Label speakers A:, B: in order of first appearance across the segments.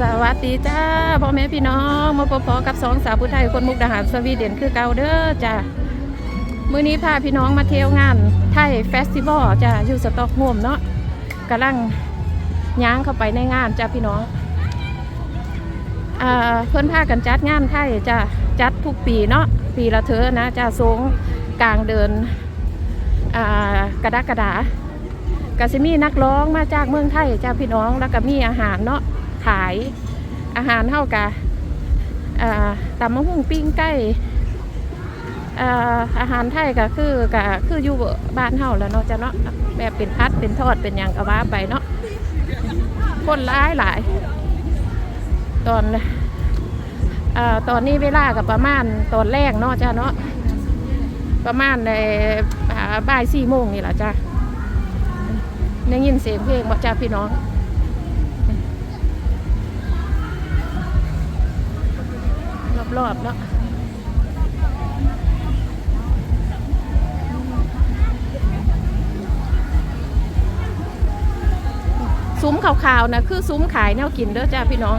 A: สวัสดีจ้าพ่อแม่พี่น้องมาพบๆกับสองสาวผู้ไทยคนมุกดาหารสวีเดนคือเกาเด้อจ้ามื้อนี้พาพี่น้องมาเที่ยวงานไทยเฟสติวัลจ้าอยู่สต็อกโฮล์มเนาะกำลังย้างเข้าไปในงานจ้าพี่น้องอ่าเพิ่อนพากันจัดงานไทยจ้าจัดทุกปีเนาะปีละเธอนะจ้าสงกลางเดินอ่ากระดากระดาก็สิมีนักร้องมาจากเมืองไทยจ้าพี่น้องแล้วก็มีอาหารเนาะ ขายอาหารเท่ากับตำมะฮุ่งปิ้งไก่อาอาหารไทยก็คือก็คืออยู่บ้านเฮาแล้วเนาะจ้าเนาะแบบเป็นพัดเป็นทอดเป็นหยังก็ว่าไปเนาะคนหลายหลาย ตอนอตอนนี้เวลากับประมาณตอนแรกเนาะจ้าเนาะประมาณในบ่ายสี่โมงนี่แหละจ้าได้ยินเสียงเพลงมาจาพี่น้อง รอบๆเนาะซุ้มขาวๆนะคือซุ้มขายแนวกินเด้อจ้าพี่น้อง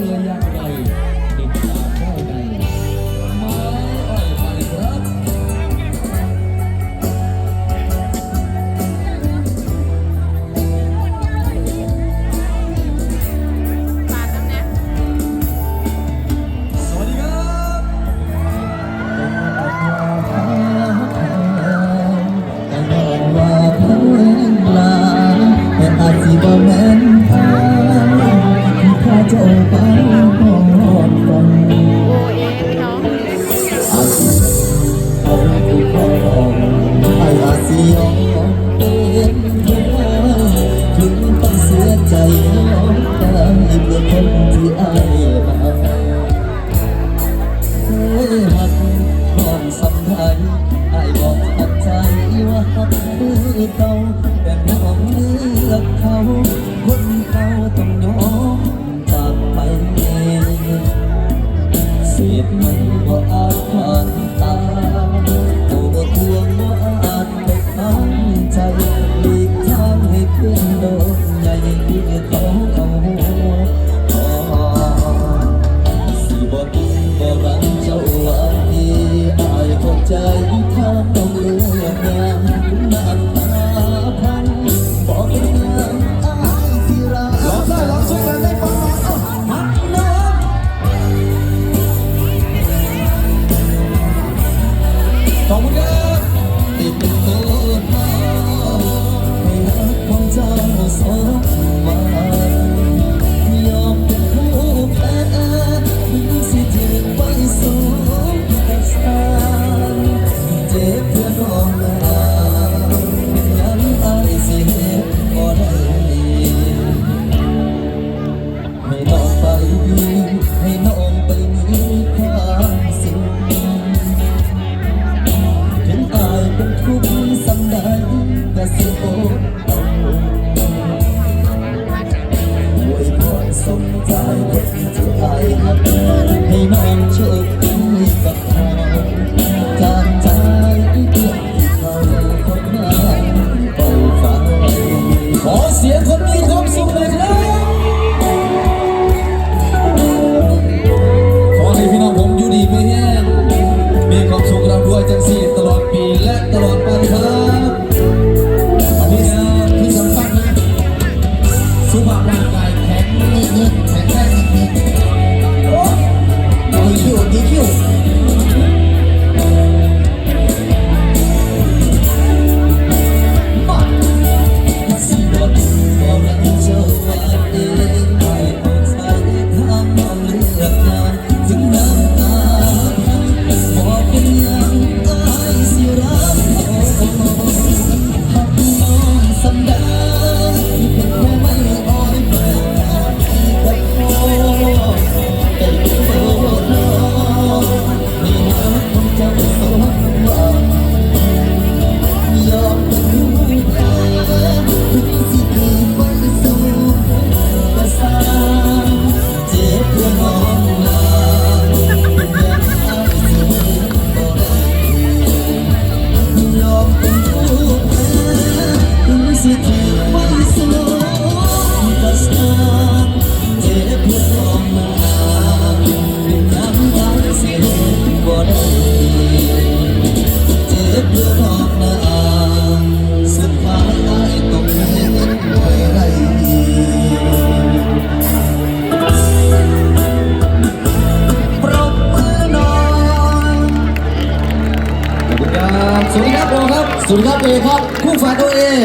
B: เหักห้องสั
C: มพันธ์ไอ้บอกหัดใจว่าหักมือเก่าแต่น้องเลือกเขาคนเขาต้องยอมจากไปเองเสียดมันว่าอาจผ่าน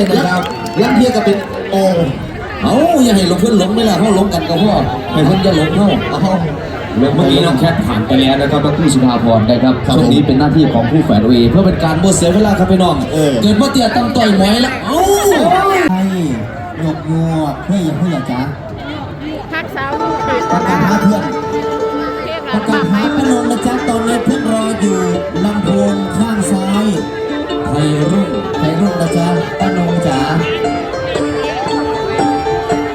C: นะ
B: ครับยัง
C: เทียกับเป็น
B: โอเอาอย่าให้หลงเพื่อนหลงไม่ละเขาหลงกันกับพ่อให้เพื่อนจะหลงเขาเอาเมื่อกี้น้องแคทผ่านไปแล้วนะครับแล้วพี่สุภาพรนะครับช่วงนี้เป็นหน้าที่ของผู้แฝดเอเพื่อเป็นการโมเสียเวลาครับพี่น้อง
C: เออ
B: เกิดว่าเตี้ยตั้งต่อยหมอยแล้วเอ้า
C: ให้หยกยัวเพื่ออย่าเพื่ออย่าจ้า
A: ฮักสาวลูกค่ะ
C: ประกาศหาเพื่อน
A: เทพ
C: ป
A: รั
C: ระ
A: ก
C: กาศ
A: มาก
C: หาพนนนะจ๊ะตอนนี้เพื่อนรออยู่ลำโพงข้างซ้าย ไทยรุ่งไทยรุ่งนะจ๊ะป้านงจ๋า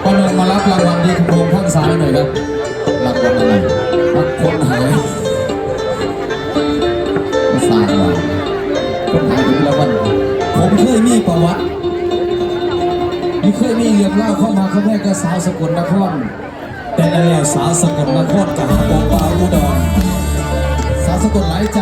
B: ปานงมารับรางวัลที่โครงข้างซ้ายหน่อยครับรางวัลอะไรรับคนหาย
C: มาสางว่ะคนหายถึงละวัน
B: ผมเคยมีประวัติที่เคยมีเรื่องเล่าเข้ามาเขาแม่ก็สาวสกลนครแต่นั่นแล้วสาวสกลนครกับหาโปปาอุดรสา
C: วสกลหลายใจ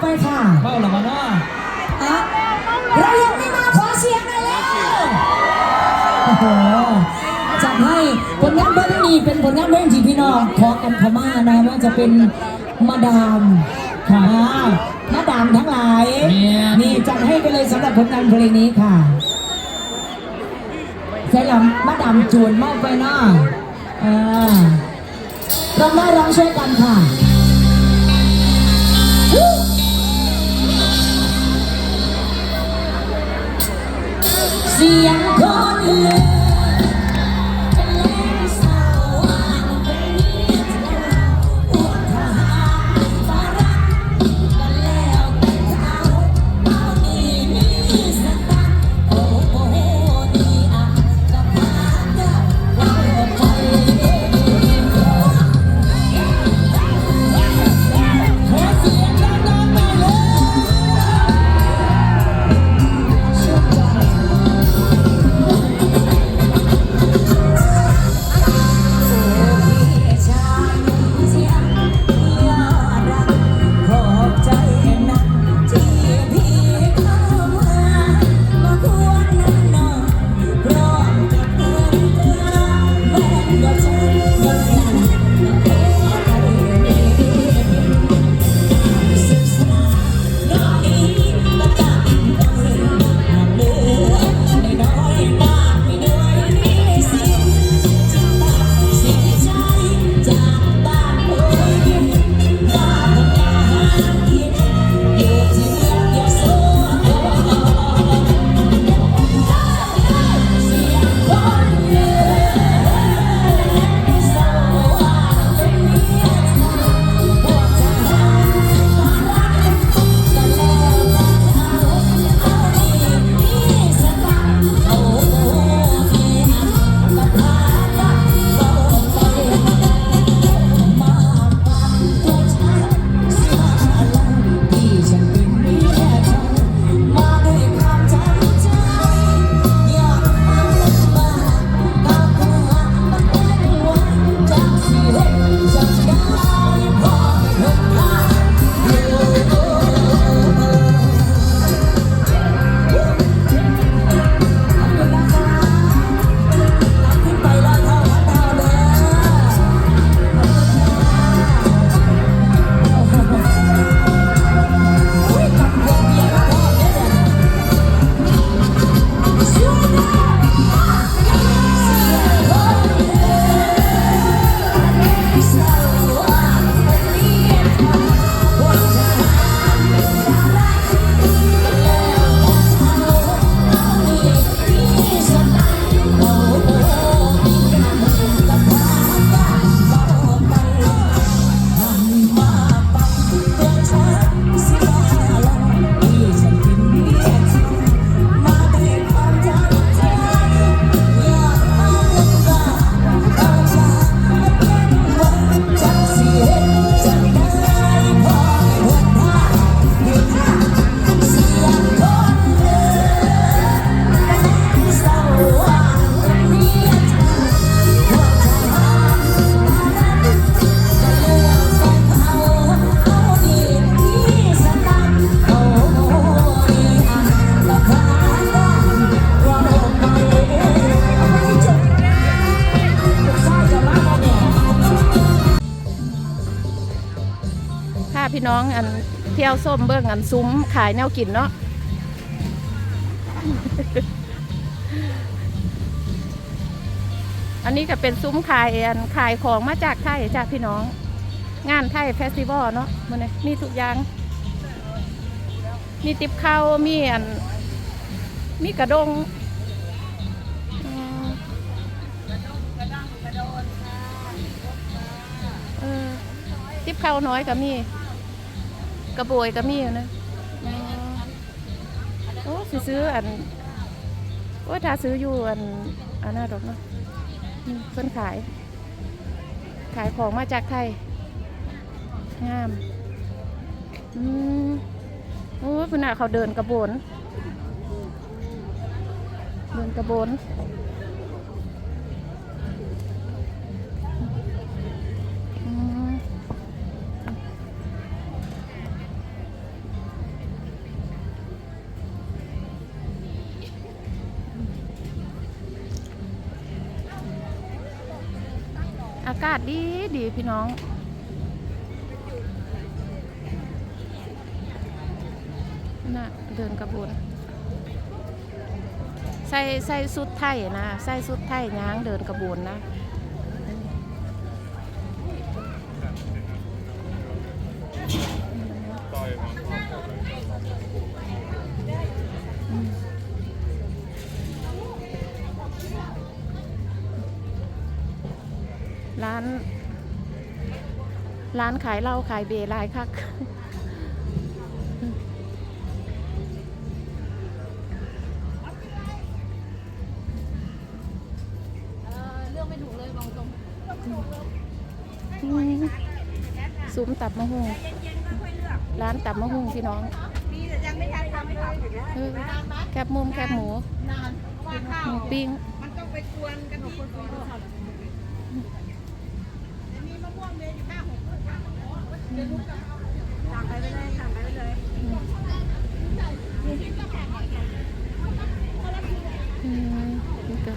C: ไป
B: ค่ะเบ้า
C: หลังน้าะ
D: เรายั
E: ง
D: ไม่
E: มา
D: ขอเสียงหน่อยแล้วจัดให้ผลงานเพลงนี้เป็นผลงานเพลงที่พี่น้องของกันพม่านะว่าจะเป็นมาดามค่ะมาดามทั้งหลายนี่จัดให้ไปเลยสำหรับผลงานเพลงนี้ค่ะใช่หรอมาดามจวนมากไปนาะอ่าร้องได้ร้องช่วยกันค่ะ สียงคนอื่ วส้มเบิ่งอัน
A: ซุ้มขายแนวกินเนาะอันนี้ก็เป็นซุ้มขายอันขายของมาจากไทยจ้าพี่น้อง งานไทยเฟสติวัลเนาะมันนี่มีทุกอย่าง มีติบข้าวมีอัน มีกระดงติบข้าวน้อยก็มี กระโบยก็มีอยู่นะโอ้สิซื้ออันโอ้ยถ้าซื้ออยู่อันอันน่าดอกเนาะนี่เพิ่นขาย ขายของมาจากไทย งาม อืมโอ้ยพุ่นน่ะเขาเดินกระโบนเดินกระโบนากาศดีดีพี่น้อง น่ะ เดินกระบวนใส่ใส่สุดไทยนะ ใส่สุดไทยย้างเดินกระบวนนะ ร้านขายเหล้าขายเบียร์หลายคักอืมซุ้มตับมะฮุงร้านตับมะฮุงพี่น้องเออแคบมุมแคบหมูหมูปิ้งอื มนี่ก็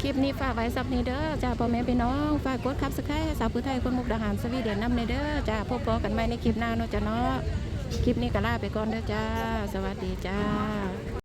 A: คลิปนี้ฝากไว้สับนี้เด้อจ้าพ่อแม่พี่น้องฝากกดคับสไครต์สาวผู้ไทยคนมุกดาหารสวีเดนนำในเด้อจ้าพบกันใหม่ในคลิปหน้าเนาะจ้าเนาะคลิปนี้ก็ลาไปก่อนเด้อจ้า สวัสดีจ้า